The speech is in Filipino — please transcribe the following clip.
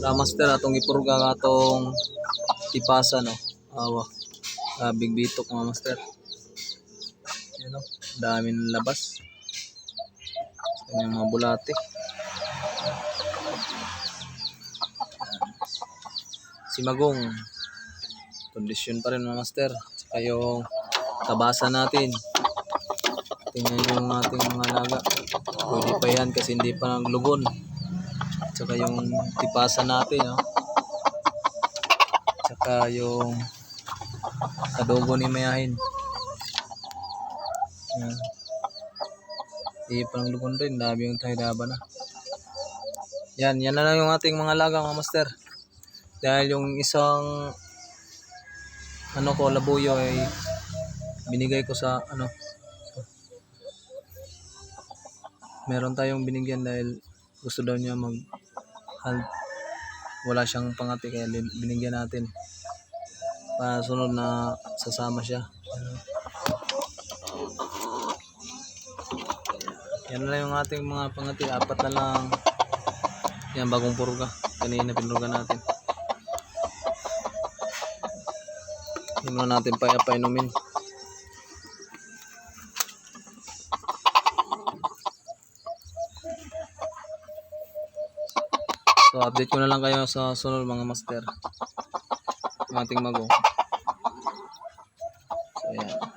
Ra master atong ipurga atong tipasa no. Awa. Big bitok mga master. Yan no. Dami ng labas. Yan yung mga bulate. Si Magong. Kondisyon pa rin mga master. Tsaka yung tabasa natin. Tingnan yung ating mga laga. Pwede pa yan kasi hindi pa naglugon. Tsaka yung tipasa natin. No? Tsaka yung adobo ni Mayahin. Yan. Hindi pa naglugon rin. Dami yung tayo laban na. Yan, yan na lang yung ating mga laga mga master. Dahil yung isang ano ko labuyo ay binigay ko sa ano meron tayong binigyan dahil gusto daw niya mag hand wala siyang pangati kaya lin- binigyan natin. Para sunod na sasama siya. Yan lang yung ating mga pangati apat na lang. Yan bagong purga. Kanina pinurga natin. Hindi muna natin pa painumin. So update ko na lang kayo sa sunod mga master. Ang ating mago. So ayan.